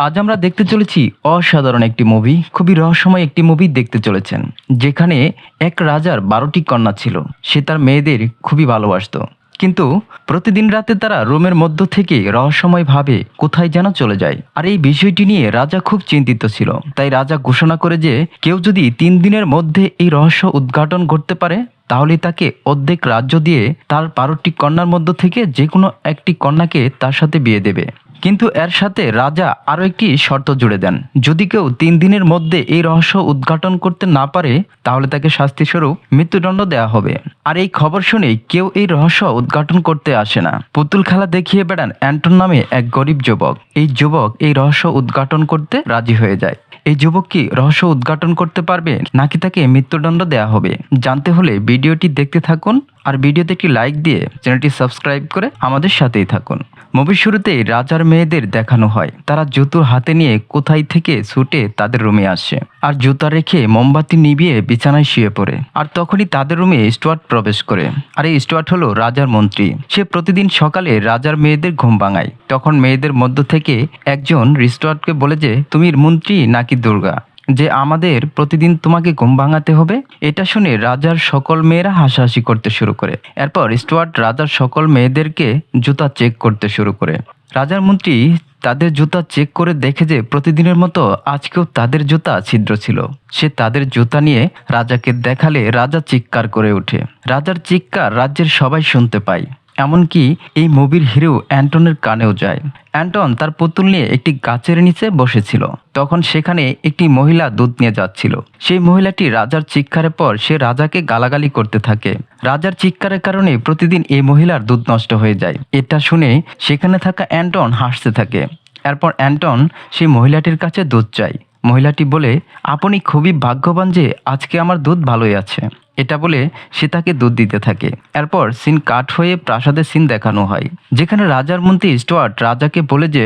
আজ আমরা দেখতে চলেছি অসাধারণ একটি মুভি খুবই রহস্যময় একটি মুভি দেখতে চলেছেন, যেখানে এক রাজার বারোটি কন্যা ছিল। সে তার মেয়েদের খুবই ভালোবাসতো। কিন্তু প্রতিদিন রাতে তারা রুমের মধ্য থেকে রহস্যময়ভাবে কোথায় যেন চলে যায়। আর এই বিষয়টি নিয়ে রাজা খুব চিন্তিত ছিল। তাই রাজা ঘোষণা করে যে, কেউ যদি তিন দিনের মধ্যে এই রহস্য উদ্ঘাটন করতে পারে, তাহলে তাকে অর্ধেক রাজ্য দিয়ে তার বারোটি কন্যার মধ্য থেকে যে কোনো একটি কন্যাকে তার সাথে বিয়ে দেবে। কিন্তু এর সাথে রাজা আরও একটি শর্ত জুড়ে দেন। যদি কেউ তিন দিনের মধ্যে এই রহস্য উদ্ঘাটন করতে না পারে, তাহলে তাকে শাস্তিস্বরূপ মৃত্যুদণ্ড দেওয়া হবে। আর এই খবর শুনে কেউ এই রহস্য উদ্ঘাটন করতে আসে না। পুতুল খেলা দেখিয়ে বেড়ান অ্যান্টন নামে এক গরিব যুবক। এই যুবক এই রহস্য উদ্ঘাটন করতে রাজি হয়ে যায়। এই যুবক কি রহস্য উদ্ঘাটন করতে পারবে, নাকি তাকে মৃত্যুদণ্ড দেওয়া হবে? জানতে হলে ভিডিওটি দেখতে থাকুন। আর ভিডিওতে একটি লাইক দিয়ে চ্যানেলটি সাবস্ক্রাইব করে আমাদের সাথেই থাকুন। মুভির শুরুতেই রাজার মেয়েদের দেখানো হয়। তারা জুতো হাতে নিয়ে কোথায় থেকে ছুটে তাদের রুমে আসে। আর জুতা রেখে মোমবাতি নিভিয়ে বিছানায় শুয়ে পড়ে। আর তখনই তাদের রুমে স্টুয়ার্ট প্রবেশ করে। আর এই স্টুয়ার্ট হলো রাজার মন্ত্রী। সে প্রতিদিন সকালে রাজার মেয়েদের ঘুম ভাঙায়। তখন মেয়েদের মধ্য থেকে একজন রিস্টুয়ার্টকে বলে যে, তুমি মন্ত্রী নাকি দুর্গা? যে আমাদের প্রতিদিন তোমাকে ঘুম ভাঙাতে হবে, এটা শুনে রাজার সকল মেয়েরা হাসাহাসি করতে শুরু করে। এরপর স্টুয়ার্ট রাজার সকল মেয়েদেরকে জুতা চেক করতে শুরু করে। রাজার মন্ত্রী তাদের জুতা চেক করে দেখে যে প্রতিদিনের মতো আজকেও তাদের জুতা ছিদ্র ছিল। সে তাদের জুতা নিয়ে রাজাকে দেখালে রাজা চিৎকার করে ওঠে। রাজার চিৎকার রাজ্যের সবাই শুনতে পায়। এমনকি এই মুভির হিরো অ্যান্টনের কানেও যায়। অ্যান্টন তার পুতুল নিয়ে একটি গাছের নিচে বসেছিল। তখন সেখানে একটি মহিলা দুধ নিয়ে যাচ্ছিল। সেই মহিলাটি রাজার চিৎকারের পর সে রাজাকে গালাগালি করতে থাকে। রাজার চিৎকারের কারণে প্রতিদিন এই মহিলার দুধ নষ্ট হয়ে যায়। এটা শুনে সেখানে থাকা অ্যান্টন হাসতে থাকে। এরপর অ্যান্টন সেই মহিলাটির কাছে দুধ চাই মহিলাটি বলে, আপনি খুবই ভাগ্যবান যে আজকে আমার দুধ ভালোই আছে। এটা বলে সে তাকে দুধ দিতে থাকে। এরপর সিন কাট হয়ে প্রাসাদের সিন দেখানো হয়, যেখানে রাজার মন্ত্রী স্টুয়ার্ট রাজাকে বলে যে,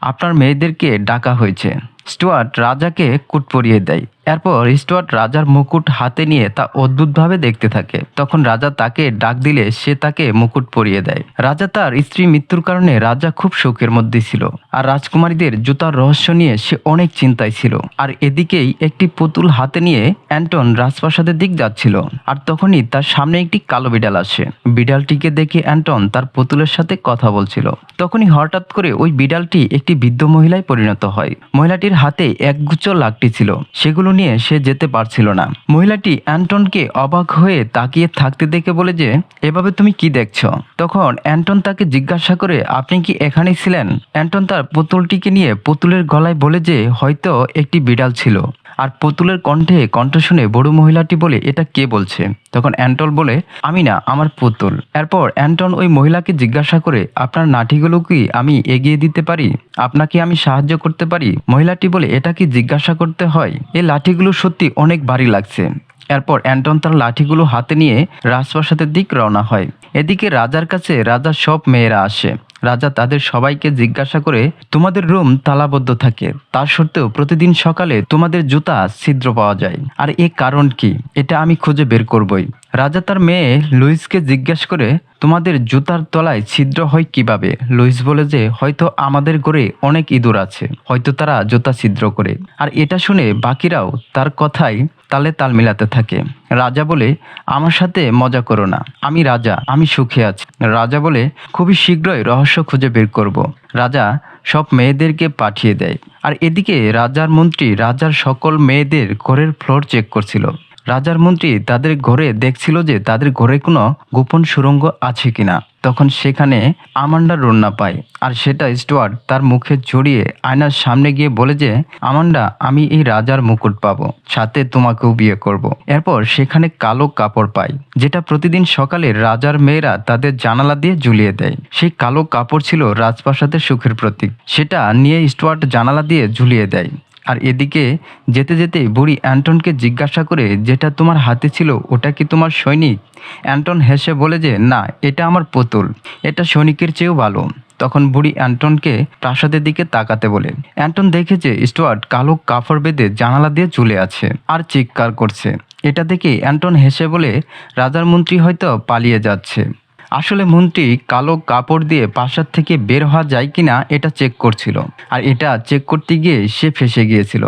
আপনার মেয়েদেরকে ডাকা হয়েছে। স্টুয়ার্ট রাজাকে কুট পরিয়ে দেয়। এরপর স্টুয়ার্ট রাজার মুকুট হাতে নিয়ে তা অদ্ভুতভাবে দেখতে থাকে। তখন রাজা তাকে ডাক দিলে সে তাকে মুকুট পরিয়ে দেয়। রাজা তার স্ত্রী মৃত্যুর কারণে রাজা খুব শোকের মধ্যে ছিল আর রাজকুমারীদের জুতার রহস্য নিয়ে সে অনেক চিন্তায় ছিল। আর এদিকেই একটি পুতুল হাতে নিয়ে অ্যান্টন রাজপ্রাসাদের দিক যাচ্ছিল। আর তখনই তার সামনে একটি কালো বিড়াল আসে। বিড়ালটিকে দেখে অ্যান্টন তার পুতুলের সাথে কথা বলছিল। তখনই হঠাৎ করে ওই বিড়ালটি একটি বৃদ্ধ মহিলায় পরিণত হয়। মহিলাটির হাতে একগুচ্ছ লাকটি ছিল। সেগুলো নিয়ে সে যেতে পারছিল না। মহিলাটি অ্যান্টনকে অবাক হয়ে তাকিয়ে থাকতে দেখে বলে যে, এভাবে তুমি কি দেখছ? তখন অ্যান্টন তাকে জিজ্ঞাসা করে, আপনি কি এখানেই ছিলেন? অ্যান্টন তার পুতুলটিকে নিয়ে পুতুলের গলায় বলে যে, হয়তো একটি বিড়াল ছিল। আর পুতুলের কণ্ঠে, কণ্ঠ শুনে বড় মহিলাটি বলে, এটা কে বলছে? তখন অ্যান্টন বলে, আমি না, আমার পুতুল। এরপর অ্যান্টন ওই মহিলাকে জিজ্ঞাসা করে, আপনার নাঠিগুলো কি আমি এগিয়ে দিতে পারি? আপনাকে আমি সাহায্য করতে পারি? মহিলাটি বলে, এটা কি জিজ্ঞাসা করতে হয়? এই লাঠিগুলো সত্যি অনেক ভারী লাগছে। এরপর অ্যান্টন তার লাঠিগুলো হাতে নিয়ে রাজপ্রাসাদের দিক রওনা হয়। এদিকে রাজার কাছে রাজার সব মেয়েরা আসে। রাজা তাদের সবাইকে জিজ্ঞাসা করে, তোমাদের রুম তালাবদ্ধ থাকে। তার সত্ত্বেও প্রতিদিন সকালে তোমাদের জুতা ছিদ্র পাওয়া যায়। আর এ কারণ কি? এটা আমি খুঁজে বের করবই। রাজা তার মেয়ে লুইসকে জিজ্ঞাসা করে, তোমাদের জুতার তলায় ছিদ্র হয় কীভাবে? লুইস বলে যে, হয়তো আমাদের ঘরে অনেক ইঁদুর আছে। হয়তো তারা জুতা ছিদ্র করে। আর এটা শুনে বাকিরাও তার কথাই তালে তাল মিলাতে থাকে। রাজা বলে, আমার সাথে মজা করো না। আমি রাজা, আমি সুখে আছি। রাজা বলে, খুবই শীঘ্রই রহস্য খুঁজে বের করব। রাজা সব মেয়েদেরকে পাঠিয়ে দেয়। আর এদিকে রাজার মন্ত্রী রাজার সকল মেয়েদের ঘরের ফ্লোর চেক করছিল। রাজার মন্ত্রী তাদের ঘরে দেখছিল যে তাদের ঘরে কোনো গোপন সুরঙ্গ আছে কিনা। তখন সেখানে আমান্ডার রন্না পায় আর সেটা স্টুয়ার্ট তার মুখে জড়িয়ে আয়নার সামনে গিয়ে বলে যে, আমান্ডা, আমি এই রাজার মুকুট পাবো, সাথে তোমাকেও বিয়ে করব। এরপর সেখানে কালো কাপড় পায়, যেটা প্রতিদিন সকালে রাজার মেয়েরা তাদের জানালা দিয়ে ঝুলিয়ে দেয়। সেই কালো কাপড় ছিল রাজপ্রাসাদের সুখের প্রতীক। সেটা নিয়ে স্টুয়ার্ট জানালা দিয়ে ঝুলিয়ে দেয়। আর এদিকে যেতে যেতে বুড়ি অ্যান্টনকে জিজ্ঞাসা করে, যেটা তোমার হাতে ছিল, ওটা কি তোমার সৈনিক? অ্যান্টন হেসে বলে যে, না, এটা আমার পুতুল, এটা সৈনিকের চেয়েও ভালো। তখন বুড়ি অ্যান্টনকে প্রাসাদের দিকে তাকাতে বলে, অ্যান্টন দেখেছে, স্টুয়ার্ট, কালো কাপড় বেঁধে জানালা দিয়ে চলে আছে আর চিৎকার করছে। এটা দেখে অ্যান্টন হেসে বলে, রাজার মন্ত্রী হয়তো পালিয়ে যাচ্ছে। আসলে মন্ত্রী কালো কাপড় দিয়ে প্রাসাদ থেকে বের হওয়া যায় কিনা এটা চেক করছিল। আর এটা চেক করতে গিয়ে সে ফেসে গিয়েছিল।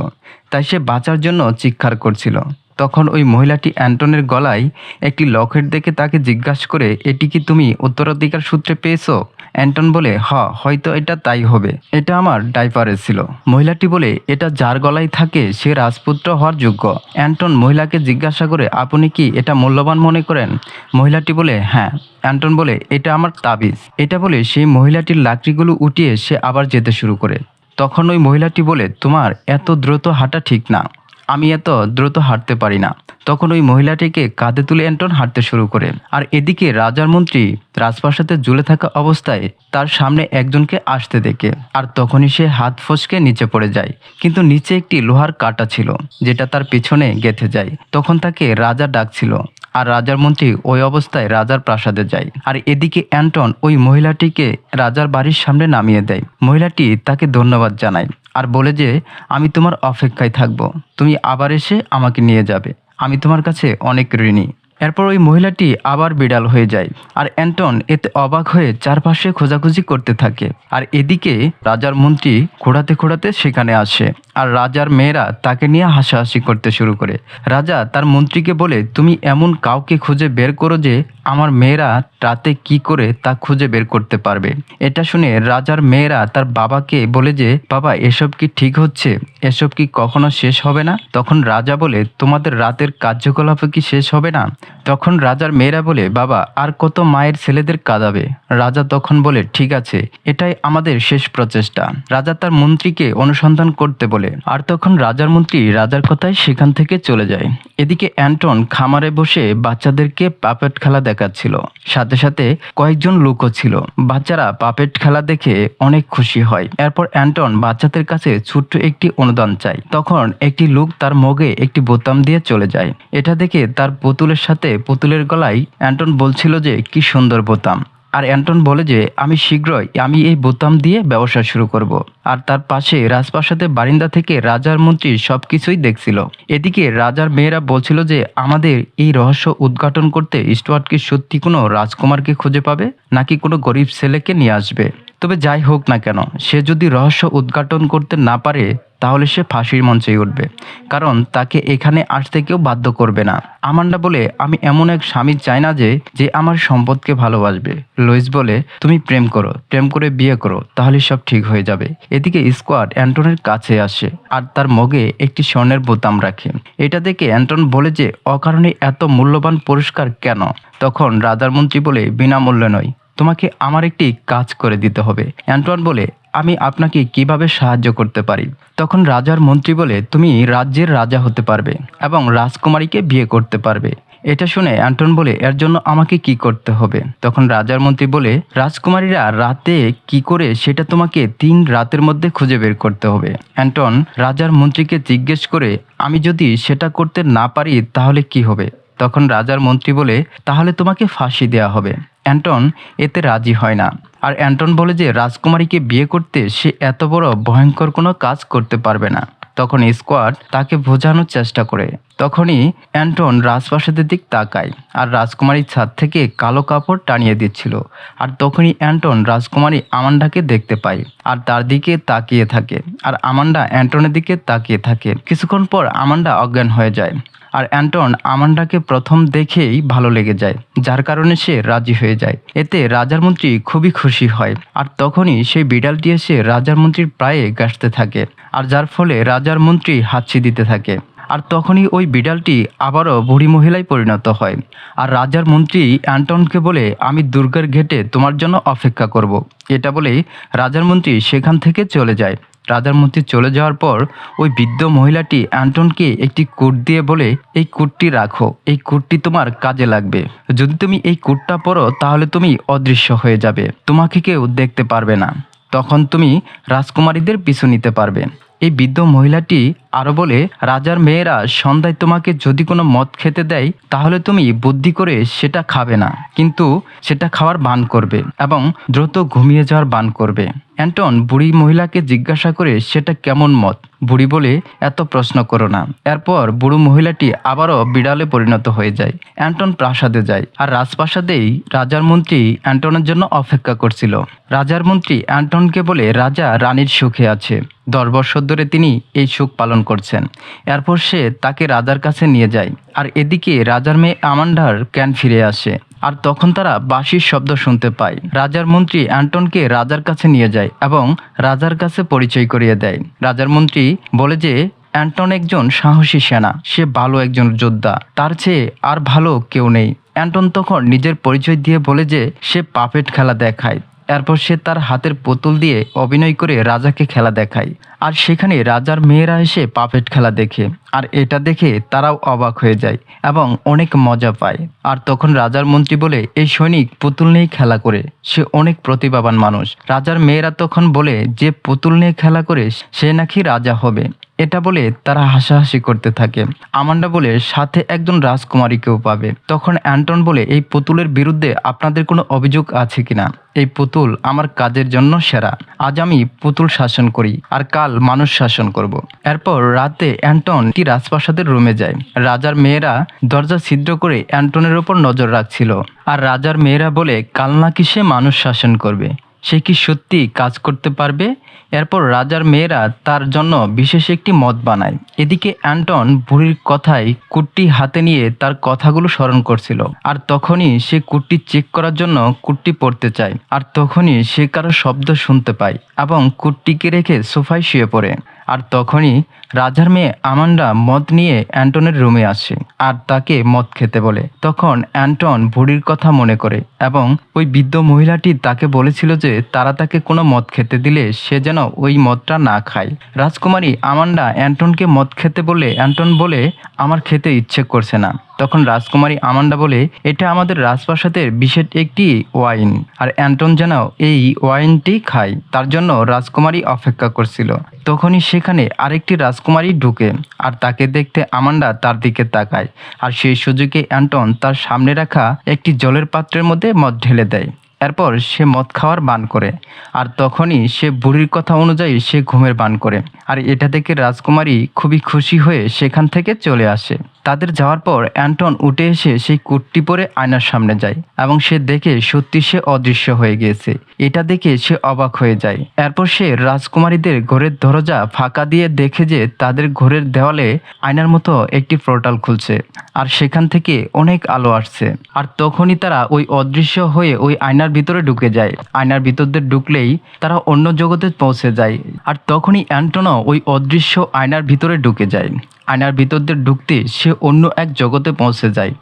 তাই সে বাঁচার জন্য চিৎকার করছিল। তখন ওই মহিলাটি অ্যান্টনের গলায় একটি লকেট দেখে তাকে জিজ্ঞাসা করে, এটি কি তুমি উত্তরাধিকার সূত্রে পেয়েছ? অ্যান্টন বলে, হ, হয়তো এটা তাই হবে। এটা আমার ডাইপারে ছিল। মহিলাটি বলে, এটা যার গলায় থাকে, সে রাজপুত্র হওয়ার যোগ্য। অ্যান্টন মহিলাকে জিজ্ঞাসা করে, আপনি কি এটা মূল্যবান মনে করেন? মহিলাটি বলে হ্যাঁ। অ্যান্টন বলে, এটা আমার তাবিজ। এটা বলে, সেই মহিলাটির লাকড়িগুলো উঠিয়ে সে আবার যেতে শুরু করে। তখন ওই মহিলাটি বলে, তোমার এত দ্রুত হাঁটা ঠিক না। আমি এত দ্রুত হাঁটতে পারি না। তখন ওই মহিলাটিকে কাঁধে তুলে অ্যান্টন হাঁটতে শুরু করে। আর এদিকে রাজার মন্ত্রী রাজপ্রাসাদে ঝুলে থাকা অবস্থায় তার সামনে একজনকে আসতে দেখে। আর তখনই সে হাত ফসকে নিচে পড়ে যায়। কিন্তু নিচে একটি লোহার কাটা ছিল, যেটা তার পিছনে গেঁথে যায়। তখন তাকে রাজা ডাকছিল, আর রাজার মন্ত্রী ওই অবস্থায় রাজার প্রাসাদে যায়। আর এদিকে অ্যান্টন ওই মহিলাটিকে রাজার বাড়ির সামনে নামিয়ে দেয়। মহিলাটি তাকে ধন্যবাদ জানায়। আর বলে যে, আমি তোমার অপেক্ষায় থাকব। তুমি আবার এসে আমাকে নিয়ে যাবে। আমি তোমার কাছে অনেক ঋণী। এরপর ওই মহিলাটি আবার বিড়াল হয়ে যায়। আর অ্যান্টন এতে অবাক হয়ে চারপাশে খোঁজাখুঁজি করতে থাকে। আর এদিকে রাজার মন্ত্রী খোঁড়াতে খোঁড়াতে সেখানে আসে। আর রাজার মেয়েরা তাকে নিয়ে হাসাহাসি করতে শুরু করে। রাজা তার মন্ত্রীকে বলে, তুমি এমন কাউকে খুঁজে বের করো যে আমার মেয়েরা রাতে কি করে তা খুঁজে বের করতে পারবে। এটা শুনে রাজার মেয়েরা তার বাবাকে বলে যে, বাবা, এসব কি ঠিক হচ্ছে? এসব কি কখনো শেষ হবে না? তখন রাজা বলে, তোমাদের রাতের কার্যকলাপ কি শেষ হবে না? তখন রাজার মেয়েরা বলে, বাবা, আর কত মায়ের ছেলেদের কাঁদাবে? রাজা তখন বলে, ঠিক আছে, এটাই আমাদের শেষ প্রচেষ্টা। রাজা তার মন্ত্রীকে অনুসন্ধান করতে বলে আর তখন রাজার মন্ত্রী রাজার কথায় সেখান থেকে চলে যায়। এদিকে অ্যান্টন খামারে বসে বাচ্চাদেরকে পাপেট খেলা দেখাচ্ছিল। সাথে সাথে কয়েকজন লোকও ছিল। বাচ্চারা পাপেট খেলা দেখে অনেক খুশি হয়। এরপর অ্যান্টন বাচ্চাদের কাছে ছোট্ট একটি অনুদান চায়। তখন একটি লোক তার মগে একটি বোতাম দিয়ে চলে যায়। এটা দেখে তার পুতুলের সাথে পুতুলের গলায় অ্যান্টন বলছিল যে, কি সুন্দর বোতাম। আর অ্যান্টন বলে যে, আমি শীঘ্রই, আমি এই বোতাম দিয়ে ব্যবসা শুরু করব। আর তার পাশে রাজপ্রাসাদের বারিন্দা থেকে রাজার মন্ত্রী সব কিছুই দেখছিল। এদিকে রাজার মেয়েরা বলছিল যে, আমাদের এই রহস্য উদ্ঘাটন করতে স্টুয়ার্ট কি সত্যি কোনো রাজকুমারকে খুঁজে পাবে? নাকি কোনো গরিব ছেলেকে নিয়ে আসবে? তবে যাই হোক না কেন, সে যদি রহস্য উদ্ঘাটন করতে না পারে, তাহলে সে ফাঁসির মঞ্চে উঠবে। কারণ তাকে এখানে আসতে কেউ বাধ্য করবে না। আমান্ডা বলে, আমি এমন এক স্বামী চাই না যে যে আমার সম্পদকে ভালোবাসবে। লুইস বলে, তুমি প্রেম করো, প্রেম করে বিয়ে করো, তাহলে সব ঠিক হয়ে যাবে। এদিকে স্কোয়াড অ্যান্টনের কাছে আসে আর তার মগে একটি স্বর্ণের বোতাম রাখে। এটা দেখে অ্যান্টন বলে যে, অকারণে এত মূল্যবান পুরস্কার কেন? তখন রাজার মন্ত্রী বলে, বিনামূল্যে নয়। তোমাকে আমার একটি কাজ করে দিতে হবে। অ্যান্টোয়ান বলে, আমি আপনাকে কীভাবে সাহায্য করতে পারি? তখন রাজার মন্ত্রী বলে, তুমি রাজ্যের রাজা হতে পারবে এবং রাজকুমারীকে বিয়ে করতে পারবে। এটা শুনে অ্যান্টন বলে, এর জন্য আমাকে কি করতে হবে? তখন রাজার মন্ত্রী বলে, রাজকুমারীরা রাতে কি করে সেটা তোমাকে তিন রাতের মধ্যে খুঁজে বের করতে হবে। অ্যান্টন রাজার মন্ত্রীকে জিজ্ঞেস করে, আমি যদি সেটা করতে না পারি তাহলে কি হবে? তখন রাজার মন্ত্রী বলে, তাহলে তোমাকে ফাঁসি দেওয়া হবে। অ্যান্টন এতে রাজি হয় না। আর অ্যান্টন বলে যে রাজকুমারীকে বিয়ে করতে সে এত বড় ভয়ঙ্কর কোনো কাজ করতে পারবে না। তখন স্কোয়াড তাকে বোঝানোর চেষ্টা করে। তখনই অ্যান্টন রাজপ্রাসাদের দিক তাকায় আর রাজকুমারীর ছাদ থেকে কালো কাপড় টানিয়ে দিচ্ছিল। আর তখনই অ্যান্টন রাজকুমারী আমান্ডাকে দেখতে পায় আর তার দিকে তাকিয়ে থাকে। আর আমান্ডা অ্যান্টনের দিকে তাকিয়ে থাকে। কিছুক্ষণ পর আমান্ডা অজ্ঞান হয়ে যায়। আর অ্যান্টন আমান্ডাকে প্রথম দেখেই ভালো লেগে যায়, যার কারণে সে রাজি হয়ে যায় এতে রাজার মন্ত্রী খুবই খুশি হয়, আর তখনই সেই বিড়ালটি এসে রাজার মন্ত্রীর প্রায়ে গাছতে থাকে, আর যার ফলে রাজার মন্ত্রী হাঁচি দিতে থাকে আর তখনই ওই বিড়ালটি আবারও বুড়ি মহিলায় পরিণত হয়, আর রাজার মন্ত্রী অ্যান্টনকে বলে, আমি দুর্গার ঘেটে তোমার জন্য অপেক্ষা করব। এটা বলেই রাজার মন্ত্রী সেখান থেকে চলে যায় রাজার মধ্যে চলে যাওয়ার পর ওই বৃদ্ধ মহিলাটি অ্যান্টনকে একটি কোট দিয়ে বলে, এই কোটটি রাখো, এই কোটটি তোমার কাজে লাগবে। যদি তুমি এই কোটটা পরো, তাহলে তুমি অদৃশ্য হয়ে যাবে, তোমাকে কেউ দেখতে পারবে না। তখন তুমি রাজকুমারীদের পিছু নিতে পারবে। এই বৃদ্ধ মহিলাটি আরও বলে, রাজার মেয়েরা সন্ধ্যায় তোমাকে যদি কোনো মদ খেতে দেয়, তাহলে তুমি বুদ্ধি করে সেটা খাবে না। কিন্তু সেটা খাওয়ার বান করবে এবং দ্রুত ঘুমিয়ে যাওয়ার বান করবে। অ্যান্টন বুড়ি মহিলাকে জিজ্ঞাসা করে, সেটা কেমন মত বুড়ি বলে, এত প্রশ্ন করো না। এরপর বুড়ো মহিলাটি আবারও বিড়ালে পরিণত হয়ে যায়। অ্যান্টন প্রাসাদে যায় আর রাজপ্রাসাদেই রাজার মন্ত্রী অ্যান্টনের জন্য অপেক্ষা করছিল। রাজার মন্ত্রী অ্যান্টনকে বলে, রাজা রানীর সুখে আছে। দশ বছর ধরে তিনি এই সুখ পালন করছেন। এরপর সে তাকে রাজার কাছে নিয়ে যায়। আর এদিকে রাজার মেয়ে আমান্ডার ক্যান ফিরে আসে। আর তখন তারা বাঁশির শব্দ শুনতে পায়। রাজার মন্ত্রী অ্যান্টনকে রাজার কাছে নিয়ে যায় এবং রাজার কাছে পরিচয় করিয়ে দেয়। রাজার মন্ত্রী বলে যে, অ্যান্টন একজন সাহসী সেনা। সে ভালো একজন যোদ্ধা। তার চেয়ে আর ভালো কেউ নেই। অ্যান্টন তখন নিজের পরিচয় দিয়ে বলে যে, সে পাপেট খেলা দেখায়। এরপর সে তার হাতের পুতুল দিয়ে অভিনয় করে রাজাকে খেলা দেখায়। আর সেখানে রাজার মেয়েরা এসে পাপেট খেলা দেখে। আর এটা দেখে তারাও অবাক হয়ে যায় এবং অনেক মজা পায়। আর তখন রাজার মন্ত্রী বলে, এই সৈনিক পুতুল নিয়ে খেলা করে। সে অনেক প্রতিভাবান মানুষ। রাজার মেয়েরা তখন বলে, যে পুতুল নিয়ে খেলা করে, সে নাকি রাজা হবে। এটা বলে তারা হাসাহাসি করতে থাকে। আমান্ডা বলে, সাথে একজন রাজকুমারীকেও পাবে। তখন অ্যান্টন বলে, এই পুতুলের বিরুদ্ধে আপনাদের কোনো অভিযোগ আছে কিনা? এই পুতুল আমার কাজের জন্য সেরা। আজ আমি পুতুল শাসন করি আর কাল মানুষ শাসন করব। এরপর রাতে অ্যান্টন কি রাজপ্রাসাদের রুমে যায়। রাজার মেয়েরা দরজা ছিদ্র করে অ্যান্টনের ওপর নজর রাখছিল। আর রাজার মেয়েরা বলে, কাল নাকি সে মানুষ শাসন করবে। সে কি সত্যি কাজ করতে পারবে? এরপর রাজার মেয়েরা তার জন্য বিশেষ একটি মদ বানায়। এদিকে অ্যান্টন বুড়ির কথায় কুট্টি হাতে নিয়ে তার কথাগুলো স্মরণ করছিল। আর তখনই সে কুট্টি চেক করার জন্য কুট্টি পড়তে চায়। আর তখনই সে কারও শব্দ শুনতে পায় এবং কুট্টিকে রেখে সোফায় শুয়ে পড়ে। আর তখনই রাজার মেয়ে আমান্ডা মদ নিয়ে অ্যান্টনের রুমে আসে আর তাকে মদ খেতে বলে। তখন অ্যান্টন বুড়ির কথা মনে করে এবং ওই বৃদ্ধ মহিলাটি তাকে বলেছিল যে তারা তাকে কোনো মদ খেতে দিলে সে যেন ওই মদটা না খায়। রাজকুমারী আমান্ডা অ্যান্টনকে মদ খেতে বলে অ্যান্টন বলে, আমার খেতে ইচ্ছে করছে না। তখন রাজকুমারী আমান্ডা বলে, এটা আমাদের রাজপ্রাসাদের বিশেষ একটি ওয়াইন। আর অ্যান্টন যেন এই ওয়াইনটি খায়, তার জন্য রাজকুমারী অপেক্ষা করছিল। তখনই সেখানে আরেকটি রাজকুমারী ঢুকে আর তাকে দেখতে আমান্ডা তার দিকে তাকায় আর সেই সুযোগে অ্যান্টন তার সামনে রাখা একটি জলের পাত্রের মধ্যে মদ ঢেলে দেয়। এরপর সে মদ খাওয়ার বান করে আর তখনই সে বুড়ির কথা অনুযায়ী সে ঘুমের বান করে। আর এটা দেখে রাজকুমারী খুবই খুশি হয়ে সেখান থেকে চলে আসে। তাদের যাওয়ার পর অ্যান্টন উঠে এসে সেই কুটটি পরে আয়নার সামনে যায় এবং সে দেখে সত্যি সে অদৃশ্য হয়ে গিয়েছে। এটা দেখে সে অবাক হয়ে যায়। এরপর সে রাজকুমারীদের ঘরের দরজা ফাঁকা দিয়ে দেখে যে তাদের ঘরের দেওয়ালে আয়নার মতো একটি পোর্টাল খুলছে আর সেখান থেকে অনেক আলো আসছে। আর তখনই তারা ওই অদৃশ্য হয়ে ওই আয়নার ভিতরে ঢুকে যায়। আয়নার ভিতর দিয়ে ঢুকলেই তারা অন্য জগতে পৌঁছে যায়। আর তখনই অ্যান্টনও ওই অদৃশ্য আয়নার ভিতরে ঢুকে যায়। আয়নার ভিতর দিয়ে ঢুকতে সে অন্য এক জগতে পৌঁছে যায়,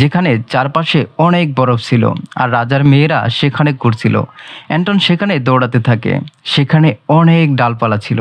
যেখানে চারপাশে অনেক বরফ ছিল আর রাজার মেয়েরা সেখানে ঘুরছিল। অ্যান্টন সেখানে দৌড়াতে থাকে। সেখানে অনেক ডালপালা ছিল।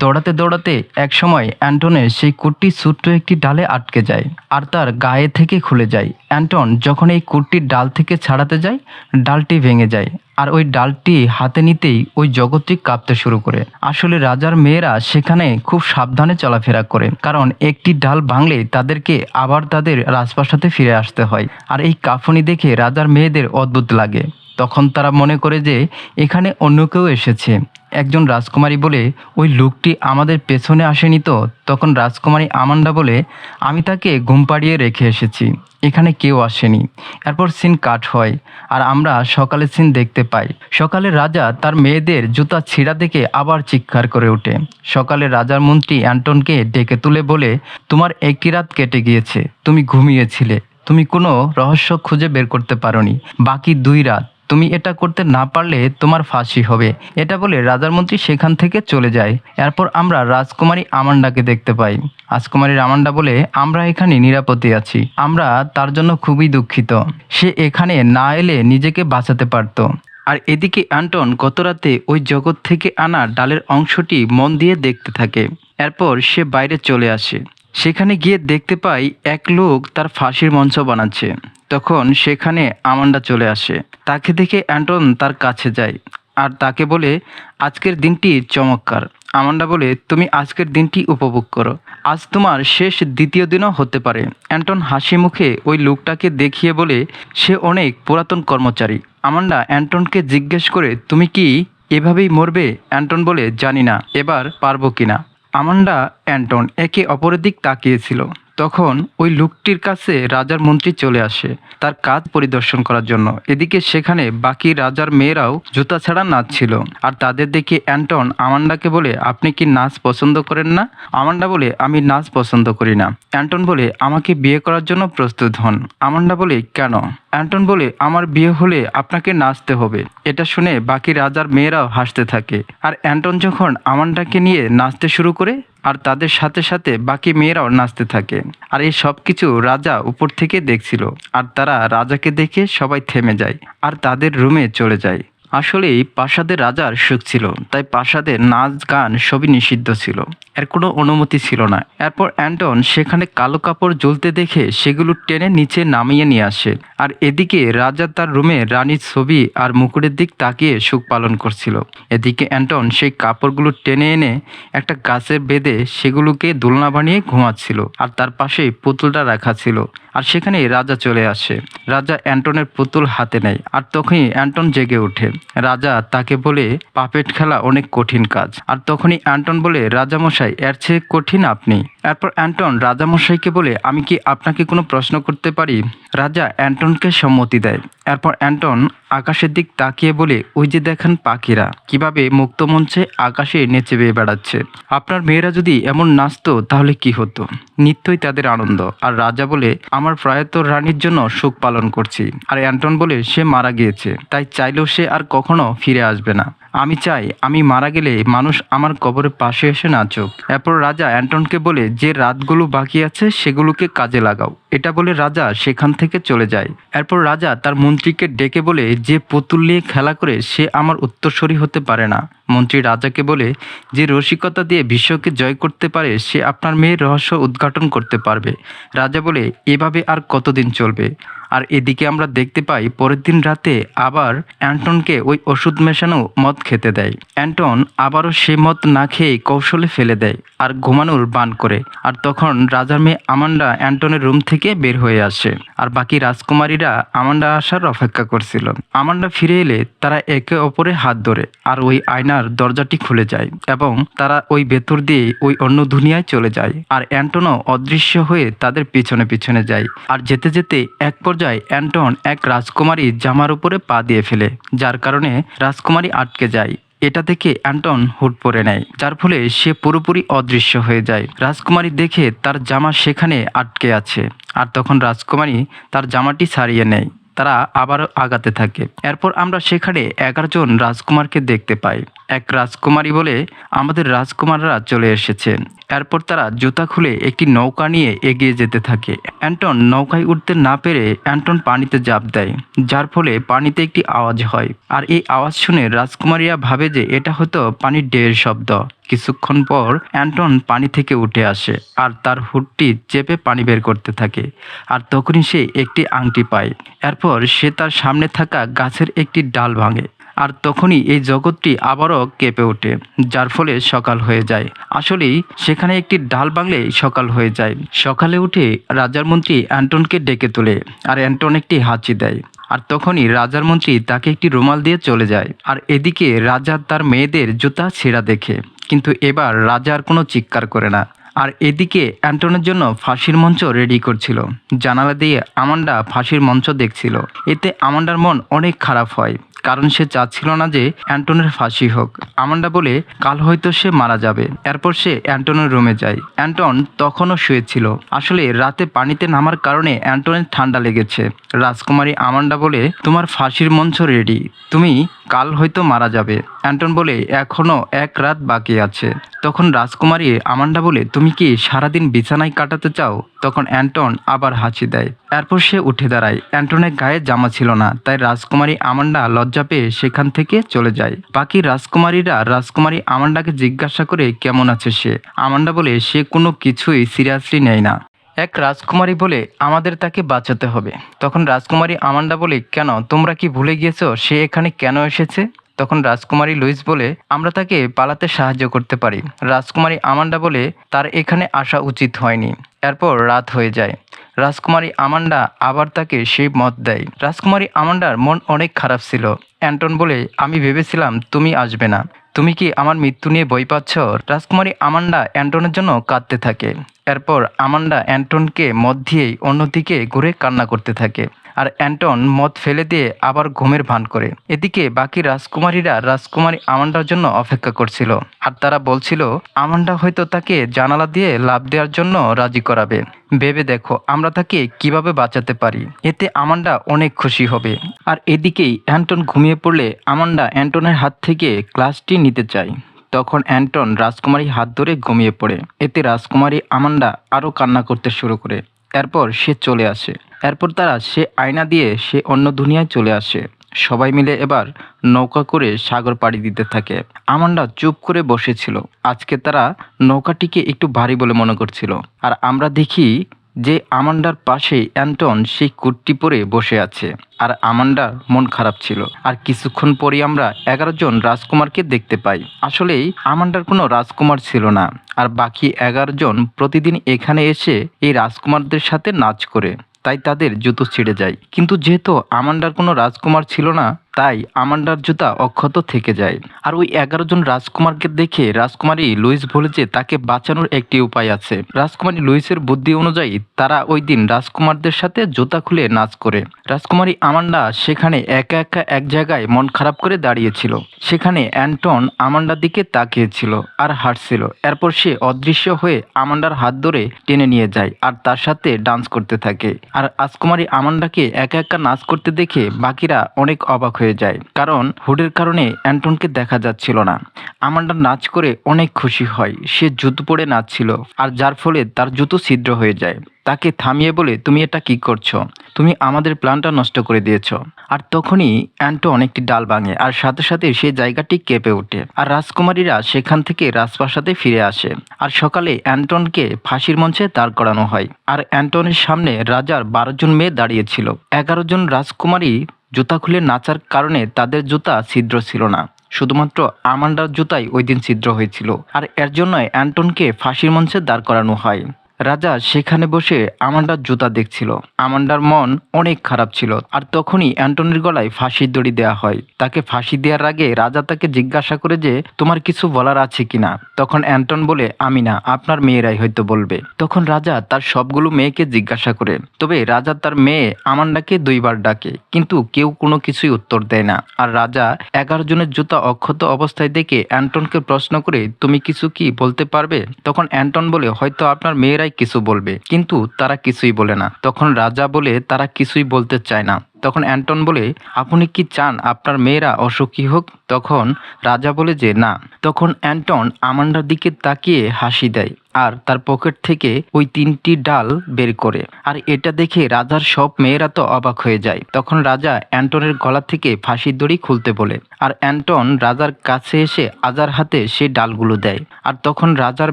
দৌড়াতে দৌড়াতে এক সময় অ্যান্টনের সেই কুটটি ছোট্ট একটি ডালে আটকে যায় আর তার গায়ে থেকে খুলে যায়। অ্যান্টন যখন এই কুটটির ডাল থেকে ছাড়াতে যায়, ডালটি ভেঙে যায় আর ওই ডালটি হাতে নিতেই ওই জগৎটি কাঁপতে শুরু করে। আসলে রাজার মেয়েরা সেখানে খুব সাবধানে চলাফেরা করে, কারণ একটি ডাল ভাঙলে তাদেরকে আবার তাদের রাজপ্রাসাদে ফিরে আসতে হয়। আর এই কাফনি দেখে রাজার মেয়েদের অদ্ভুত লাগে। তখন তারা মনে করে যে এখানে অন্য কেউ এসেছে। একজন রাজকুমারী বলে, ওই লোকটি আমাদের পেছনে আসেনি তো? তখন রাজকুমারী আমান্ডা বলে, আমি তাকে ঘুম পাড়িয়ে রেখে এসেছি। এখানে কেউ আসেনি। এরপর সিন কাট হয় আর আমরা সকালে সিন দেখতে পাই। সকালে রাজা তার মেয়েদের জুতা ছিঁড়া দেখে আবার চিৎকার করে ওঠে। সকালে রাজার মন্ত্রী অ্যান্টনকে ডেকে তুলে বলে, তোমার একটি রাত কেটে গিয়েছে। তুমি ঘুমিয়েছিলে। তুমি কোনো রহস্য খুঁজে বের করতে পারোনি। বাকি দুই রাত তুমি এটা করতে না পারলে তোমার ফাঁসি হবে। এটা বলে রাজার মন্ত্রী সেখান থেকে চলে যায়। এরপর আমরা রাজকুমারী আমান্ডাকে দেখতে পাই। রাজকুমারী আমান্ডা বলে, আমরা এখানে নিরাপদে আছি। আমরা তার জন্য খুবই দুঃখিত। সে এখানে না এলে নিজেকে বাঁচাতে পারতো। আর এদিকে অ্যান্টন গত রাতে ওই জগৎ থেকে আনা ডালের অংশটি মন দিয়ে দেখতে থাকে। এরপর সে বাইরে চলে আসে। সেখানে গিয়ে দেখতে পাই এক লোক তার ফাঁসির মঞ্চ বানাচ্ছে। তখন সেখানে আমান্ডা চলে আসে। তাকে দেখে অ্যান্টন তার কাছে যায় আর তাকে বলে, আজকের দিনটি চমৎকার। আমান্ডা বলে, তুমি আজকের দিনটি উপভোগ করো। আজ তোমার শেষ দ্বিতীয় দিনও হতে পারে। অ্যান্টন হাসি মুখে ওই লোকটাকে দেখিয়ে বলে, সে অনেক পুরাতন কর্মচারী। আমান্ডা অ্যান্টনকে জিজ্ঞেস করে, তুমি কি এভাবেই মরবে? অ্যান্টন বলে, জানি না। এবার পারব কিনা আমান্ডা অ্যান্টন একে অপরের দিক তাকিয়েছিল। তখন ওই লোকটির কাছে রাজার মন্ত্রী চলে আসে তার কাজ পরিদর্শন করার জন্য। এদিকে সেখানে বাকি রাজার মেয়েরাও জুতা ছাড়া নাচছিল। আর তাদের দেখে অ্যান্টন আমান্ডাকে বলে, আপনি কি নাচ পছন্দ করেন না? আমান্ডা বলে, আমি নাচ পছন্দ করি না। অ্যান্টন বলে, আমাকে বিয়ে করার জন্য প্রস্তুত হন। আমান্ডা বলে, কেন? অ্যান্টন বলে, আমার বিয়ে হলে আপনাকে নাচতে হবে। এটা শুনে বাকি রাজার মেয়েরাও হাসতে থাকে। আর অ্যান্টন যখন আমান্ডাকে নিয়ে নাচতে শুরু করে আর তাদের সাথে সাথে বাকি মেয়েরাও নাচতে থাকে। আর এই সব কিছু রাজা উপর থেকে দেখছিল। আর তারা রাজাকে দেখে সবাই থেমে যায়। আর তাদের রুমে চলে যায়। আসলেই প্রাসাদের রাজার সুখ ছিল, তাই প্রাসাদের নাচ গান সবই নিষিদ্ধ ছিল। এর কোনো অনুমতি ছিল না। এরপর অ্যান্টন সেখানে কালো কাপড় জ্বলতে দেখে সেগুলো টেনে নিচে নামিয়ে নিয়ে আসে। আর এদিকে রাজা তার রুমে রানীর ছবি আর মুকুটের দিক তাকিয়ে সুখ পালন করছিল। এদিকে অ্যান্টন সেই কাপড়গুলো টেনে এনে একটা গাছে বেঁধে সেগুলোকে দোলনা বানিয়ে ঘুমাচ্ছিল। আর তার পাশেই পুতুলটা রাখা ছিল। আর সেখানেই রাজা চলে আসে। রাজা অ্যান্টনের পুতুল হাতে নেয় আর তখনই অ্যান্টন জেগে ওঠে। রাজা তাকে বলে পাপেট খেলা অনেক কঠিন কাজ। আর তখনই অ্যান্টন বলে, রাজামশাই, এর চেয়ে কঠিন আপনি। এরপর অ্যান্টন রাজামশাইকে বলে, আমি কি আপনাকে কোনো প্রশ্ন করতে পারি? রাজা অ্যান্টনকে সম্মতি দেয়। এরপর অ্যান্টন আকাশের দিক তাকিয়ে বলে, ওই যে দেখেন পাখিরা, কীভাবে মুক্ত মঞ্চে আকাশে নেচে বেয়ে বেড়াচ্ছে। আপনার মেয়েরা যদি এমন নাচতো, তাহলে কি হতো? নিত্যই তাদের আনন্দ। আর রাজা বলে, আমার প্রয়াত রানীর জন্য সুখ পালন করছি। আর অ্যান্টন বলে, সে মারা গিয়েছে, তাই চাইলেও সে আর কখনো ফিরে আসবে না। আমি চাই, আমি মারা গেলে মানুষ আমার কবরের পাশে এসে নাচুক। এরপর রাজা অ্যান্টনকে বলে, যে রাতগুলো বাকি আছে, সেগুলোকে কাজে লাগাও। এটা বলে রাজা সেখান থেকে চলে যায়। এরপর রাজা তার মন্ত্রীকে ডেকে বলে, যে পুতুল নিয়ে খেলা করে সে আমার উত্তরসূরি হতে পারে না। মন্ত্রী রাজাকে বলে, যে রসিকতা দিয়ে বিশ্বকে জয় করতে পারে, সে আপনার মেয়ের রহস্য উদ্ঘাটন করতে পারবে। রাজা বলে, এভাবে আর কতদিন চলবে? আর এদিকে আমরা দেখতে পাই, পরের দিন রাতে আবার অ্যান্টনকে ওই ওষুধ মেশানো মদ খেতে দেয়। অ্যান্টন আবারও সে মদ না খেয়ে কৌশলে ফেলে দেয় আর ঘুমানোর বান করে। আর তখন রাজার মেয়ে আমান্ডা অ্যান্টনের রুম থেকে বের হয়ে আসে। আর বাকি রাজকুমারীরা আমান্ডা আসার অপেক্ষা করছিল। আমান্ডা ফিরে এলে তারা একে অপরে হাত ধরে আর ওই আয়নার দরজাটি খুলে যায় এবং তারা ওই ভেতর দিয়ে ওই অন্য দুনিয়ায় চলে যায়। আর অ্যান্টনও অদৃশ্য হয়ে তাদের পিছনে পিছনে যায়। আর যেতে যেতে এক পর্যায়ে অ্যান্টন এক রাজকুমারী জামার উপরে পা দিয়ে ফেলে, যার কারণে রাজকুমারী আটকে যায়। এটা থেকে অ্যান্টন হুট পরে নেয়, যার ফলে সে পুরোপুরি অদৃশ্য হয়ে যায়। রাজকুমারী দেখে তার জামা সেখানে আটকে আছে, আর তখন রাজকুমারী তার জামাটি ছাড়িয়ে নেয়, তারা আবারও আগাতে থাকে। এরপর আমরা সেখানে এগারো জন রাজকুমারকে দেখতে পাই। এক রাজকুমারী বলে, আমাদের রাজকুমাররা চলে এসেছে। এরপর তারা জুতা খুলে একটি নৌকা নিয়ে এগিয়ে যেতে থাকে। অ্যান্টন নৌকায় উঠতে না পেরে অ্যান্টন পানিতে জাপ দেয়, যার ফলে পানিতে একটি আওয়াজ হয়। আর এই আওয়াজ শুনে রাজকুমারীরা ভাবে যে এটা হতো পানির ঢেউয়ের শব্দ। কিছুক্ষণ পর অ্যান্টন পানি থেকে উঠে আসে আর তার হুডটি চেপে পানি বের করতে থাকে আর তখনই সে একটি আংটি পায়। এরপর সে তার সামনে থাকা গাছের একটি ডাল ভাঙে। আর তখনই এই জগৎটি আবারও কেঁপে ওঠে, যার ফলে সকাল হয়ে যায়। আসলেই সেখানে একটি ডাল বাংলেই সকাল হয়ে যায়। সকালে উঠে রাজার মন্ত্রী অ্যান্টনকে ডেকে তোলে, আর অ্যান্টন একটি হাঁচি দেয়। আর তখনই রাজার মন্ত্রী তাকে একটি রুমাল দিয়ে চলে যায়, আর এদিকে রাজা তার মেয়েদের জুতা ছেঁড়া দেখে, কিন্তু এবার রাজা আর কোনো চিৎকার করে না। আর এদিকে অ্যান্টনের জন্য ফাঁসির মঞ্চ রেডি করছিল। জানালা দিয়ে আমান্ডা ফাঁসির মঞ্চ দেখছিল। এতে আমান্ডার মন অনেক খারাপ হয়। কারণ সে চাচ্ছিল না যে অ্যান্টনের ফাঁসি হোক। আমান্ডা বলে, কাল হয়তো সে মারা যাবে। এরপর সে অ্যান্টনের রুমে যায়। অ্যান্টন তখনও শুয়েছিল আসলে রাতে পানিতে নামার কারণে অ্যান্টনের ঠান্ডা লেগেছে। রাজকুমারী আমান্ডা বলে, তোমার ফাঁসির মঞ্চ রেডি তুমি কাল হয়তো মারা যাবে। অ্যান্টন বলে, এখনও এক রাত বাকি আছে। তখন রাজকুমারী আমান্ডা বলে, তুমি কি সারাদিন বিছানায় কাটাতে চাও? তখন অ্যান্টন আবার হাসি দেয়। এরপর সে উঠে দাঁড়ায়। অ্যান্টনের গায়ে জামা ছিল না, তাই রাজকুমারী আমান্ডা লজ্জা পেয়ে সেখান থেকে চলে যায়। বাকি রাজকুমারীরা রাজকুমারী আমান্ডাকে জিজ্ঞাসা করে, কেমন আছে সে? আমান্ডা বলে, সে কোনো কিছুই সিরিয়াসলি নেয় না। এক রাজকুমারী বলে আমাদের তাকে বাঁচাতে হবে। তখন রাজকুমারী আমান্ডা বলে, কেন, তোমরা কি ভুলে গিয়েছো সে এখানে কেন এসেছে? তখন রাজকুমারী লুইস বলে, আমরা তাকে পালাতে সাহায্য করতে পারি। রাজকুমারী আমান্ডা বলে, তার এখানে আসা উচিত হয়নি। এরপর রাত হয়ে যায়। রাজকুমারী আমান্ডা আবার তাকে সেই মত দেয়। রাজকুমারী আমান্ডার মন অনেক খারাপ ছিল। অ্যান্টন বলে, আমি ভেবেছিলাম তুমি আসবে না। তুমি কি আমার মৃত্যু নিয়ে বই পাচ্ছ? রাজকুমারী আমান্ডা অ্যান্টনের জন্য কাঁদতে থাকে। এরপর আমান্ডা অ্যান্টনকে মধ্যেই অন্যদিকে ঘুরে কান্না করতে থাকে। আর অ্যান্টন মদ ফেলে দিয়ে আবার ঘুমের ভান করে। এদিকে বাকি রাজকুমারীরা রাজকুমারী আমান্ডার জন্য অপেক্ষা করছিল। আর তারা বলছিল, আমান্ডা হয়তো তাকে জানালা দিয়ে লাভ দেওয়ার জন্য রাজি করাবে। ভেবে দেখো, আমরা তাকে কীভাবে বাঁচাতে পারি। এতে আমান্ডা অনেক খুশি হবে। আর এদিকেই অ্যান্টন ঘুমিয়ে পড়লে আমান্ডা অ্যান্টনের হাত থেকে ক্লাসটি নিতে চায়। তখন অ্যান্টন রাজকুমারী হাত ধরে ঘুমিয়ে পড়ে। এতে রাজকুমারী আমান্ডা আরও কান্না করতে শুরু করে। এরপর সে চলে আসে। এরপর তারা সে আয়না দিয়ে সে অন্য দুনিয়ায় চলে আসে। সবাই মিলে এবার নৌকা করে সাগর পাড়ি দিতে থাকে। আমান্ডা চুপ করে বসেছিল। আজকে তারা নৌকাটিকে একটু ভারী বলে মনে করছিল। আর আমরা দেখি যে আমান্ডার পাশে অ্যান্টন সেই কুটটি পরে বসে আছে। আর আমান্ডার মন খারাপ ছিল। আর কিছুক্ষণ পরেই আমরা এগারো জন রাজকুমারকে দেখতে পাই। আসলেই আমান্ডার কোনো রাজকুমার ছিল না। আর বাকি এগারো জন প্রতিদিন এখানে এসে এই রাজকুমারদের সাথে নাচ করে। তাই তাদের জুতো ছিঁড়ে যায়। কিন্তু যেহেতু আমান্ডার কোনো রাজকুমার ছিল না তাই আমান্ডার জুতা অক্ষত থেকে যায়। আর ওই এগারো জন রাজকুমারকে দেখে রাজকুমারী লুইস বলে যে তাকে বাঁচানোর একটি উপায় আছে। রাজকুমারী লুইসের বুদ্ধি অনুযায়ী তারা ওই দিন রাজকুমারদের সাথে জুতা খুলে নাচ করে। রাজকুমারী আমান্ডা সেখানে একা একা এক জায়গায় মন খারাপ করে দাঁড়িয়েছিল। সেখানে অ্যান্টন আমান্ডার দিকে তাকিয়েছিল আর হাঁটছিল এরপর সে অদৃশ্য হয়ে আমান্ডার হাত ধরে টেনে নিয়ে যায় আর তার সাথে ডান্স করতে থাকে। আর রাজকুমারী আমান্ডাকে একা একা নাচ করতে দেখে বাকিরা অনেক অবাক হয়ে যায়। কারণ হুডের কারণে অ্যান্টনকে দেখা যাচ্ছিল না। আমান্ডা নাচ করে অনেক খুশি হয়। সে জুতো পরে নাচছিল আর যার ফলে তার জুতো ছিদ্র হয়ে যায়। তাকে থামিয়ে বলে, তুমি এটা কি করছ? তুমি আমাদের প্ল্যানটা নষ্ট করে দিয়েছ। আর তখনই অ্যান্টন একটি ডাল ভাঙে আর সাথে সাথে সেই জায়গাটি কেঁপে ওঠে। আর রাজকুমারীরা সেখান থেকে রাজপ্রাসাদে ফিরে আসে। আর সকালে অ্যান্টনকে ফাঁসির মঞ্চে দাঁড় করানো হয়। আর অ্যান্টনের সামনে রাজার বারো জন মেয়ে দাঁড়িয়েছিল। এগারো জন রাজকুমারী জুতা খুলে নাচার কারণে তাদের জুতা ছিদ্র ছিল না। শুধুমাত্র আমান্ডার জুতাই ওই দিন ছিদ্র হয়েছিল। আর এর জন্যই অ্যান্টনকে ফাঁসির মঞ্চে দাঁড় করানো হয়। রাজা সেখানে বসে আমান্ডার জুতা দেখছিল। আমান্ডার মন অনেক খারাপ ছিল। আর তখনই অ্যান্টনির গলায় ফাঁসির দড়ি দেওয়া হয়। তাকে ফাঁসি দেওয়ার আগে রাজা তাকে জিজ্ঞাসা করে যে, তোমার কিছু বলার আছে কিনা তখন অ্যান্টন বলে, আমি না, আপনার মেয়েরাই হয়তো বলবে। তখন রাজা তার সবগুলো মেয়েকে জিজ্ঞাসা করে। তবে রাজা তার মেয়ে আমান্ডাকে দুইবার ডাকে, কিন্তু কেউ কোনো কিছুই উত্তর দেয় না। আর রাজা এগারো জনের জুতা অক্ষত অবস্থায় দেখে অ্যান্টনকে প্রশ্ন করে, তুমি কিছু কি বলতে পারবে? তখন অ্যান্টন বলে, হয়তো আপনার মেয়েরাই কিছু বলবে। কিন্তু তারা কিছুই বলে না। তখন রাজা বলে, তারা কিছুই বলতে চায় না। তখন অ্যান্টন বলে, আপনি কি চান আপনার মেয়েরা অসুখী হোক? তখন রাজা বলে যে, না। তখন অ্যান্টন আমান্ডার দিকে তাকিয়ে হাসি দেয়। আর তার পকেট থেকে ওই তিনটি ডাল বের করে। আর এটা দেখে রাজার সব মেয়েরা তো অবাক হয়ে যায়। তখন রাজা অ্যান্টনের গলা থেকে ফাঁসির দড়ি খুলতে বলে। আর অ্যান্টন রাজার কাছে এসে আজার হাতে সেই ডালগুলো দেয়। আর তখন রাজার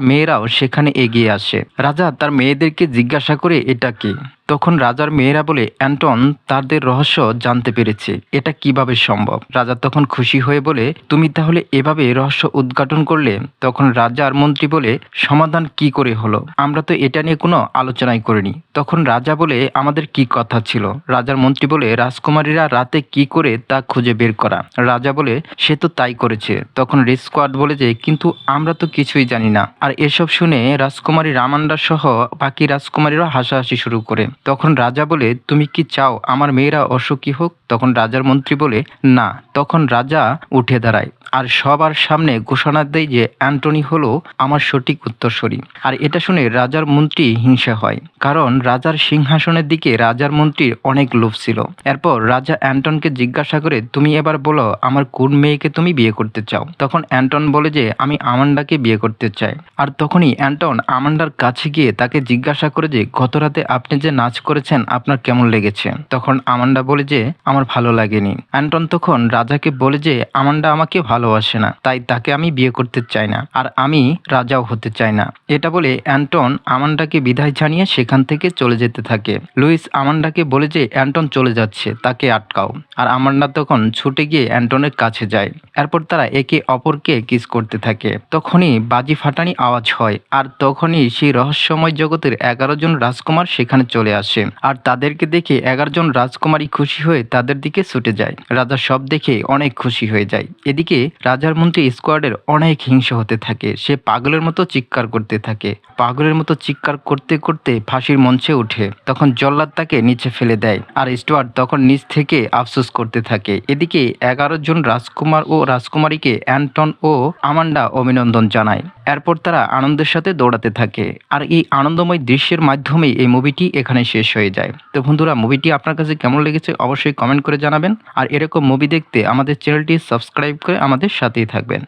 মেয়েরাও সেখানে এগিয়ে আসে। রাজা তার মেয়েদেরকে জিজ্ঞাসা করে, এটা কি? তখন রাজার মেয়েরা বলে, অ্যান্টন তাদের রহস্য জানতে পেরেছে। এটা কীভাবে সম্ভব? রাজা তখন খুশি হয়ে বলে, তুমি তাহলে এভাবে রহস্য উদ্ঘাটন করলে? তখন রাজার মন্ত্রী বলে, সমাধান কি করে হলো? আমরা তো এটা নিয়ে কোনো আলোচনাই করিনি। তখন রাজা বলে, আমাদের কি কথা ছিল? রাজার মন্ত্রী বলে, রাজকুমারীরা রাতে কি করে তা খুঁজে বের করা? রাজা বলে, সে তো তাই করেছে। তখন রেড বলে যে, কিন্তু আমরা তো কিছুই জানি না। আর এসব শুনে রাজকুমারী রামান্ডা সহ বাকি রাজকুমারীরা হাসাহাসি শুরু করে। তখন রাজা বলে, তুমি কি চাও আমার মেয়েরা অসুখী হোক? তখন রাজার মন্ত্রী বলে, না। তখন রাজা উঠে দাঁড়ায়। আর সবার সামনে ঘোষণা দেয় যে অ্যান্টনি হলো আমার সঠিক উত্তরসূরি। আর এটা শুনে রাজার মন্ত্রী হিংসা হয়, কারণ রাজার সিংহাসনের দিকে রাজার মন্ত্রীর অনেক লোভ ছিল। এরপর রাজা অ্যান্টনকে জিজ্ঞাসা করে, তুমি এবার বলো, আমার কোন মেয়েকে তুমি বিয়ে করতে চাও? তখন অ্যান্টন বলে যে, আমি আমান্ডাকে বিয়ে করতে চাই। আর তখনই অ্যান্টন আমান্ডার কাছে গিয়ে তাকে জিজ্ঞাসা করে যে, গত রাতে আপনি যে নাচ করেছেন, আপনার কেমন লেগেছে? তখন আমান্ডা বলে যে, আমার ভালো লাগেনি। অ্যান্টন তখন রাজাকে বলে যে, আমান্ডা আমাকে ভালো ভালোবাসে না। তাই তাকে আমি বিয়ে করতে চাই না। আর আমি রাজাও হতে চাই না। এটা বলে অ্যান্টন আমান্ডাকে বিদায় জানিয়ে সেখান থেকে চলে যেতে থাকে। লুইস আমান্ডাকে বলে যে, অ্যান্টন চলে যাচ্ছে, তাকে আটকাও। আর আমান্ডা তখন ছুটে গিয়ে অ্যান্টনের কাছে যায়। এরপর তারা একে অপরকে কিস করতে থাকে। তখনই বাজি ফাটানি আওয়াজ হয়, আর তখনই সেই রহস্যময় জগতের এগারো জন রাজকুমার সেখানে চলে আসে। আর তাদেরকে দেখে এগারো জন রাজকুমারী খুশি হয়ে তাদের দিকে ছুটে যায়। রাজা সব দেখে অনেক খুশি হয়ে যায়। এদিকে রাজার মন্ত্রী স্কোয়াডের অনেক হিংসা হতে থাকে। সে পাগলের মতো চিৎকার করতে থাকে। পাগলের মতো চিৎকার করতে করতে ফাঁসির মঞ্চে ওঠে। তখন জল্লাদ তাকে নিচে ফেলে দেয় আর স্টুয়ার্ট তখন নিচ থেকে আফসোস করতে থাকে। এদিকে এগারো জন রাজকুমার ও রাজকুমারীকে অ্যান্টন ও আমান্ডা অভিনন্দন জানায়। এরপর তারা আনন্দের সাথে দৌড়াতে থাকে। আর এই আনন্দময় দৃশ্যের মাধ্যমেই এই মুভিটি এখানে শেষ হয়ে যায়। তো বন্ধুরা, মুভিটি আপনার কাছে কেমন লেগেছে অবশ্যই কমেন্ট করে জানাবেন। আর এরকম মুভি দেখতে আমাদের চ্যানেলটি সাবস্ক্রাইব করে আমাদের সাথেই থাকবেন।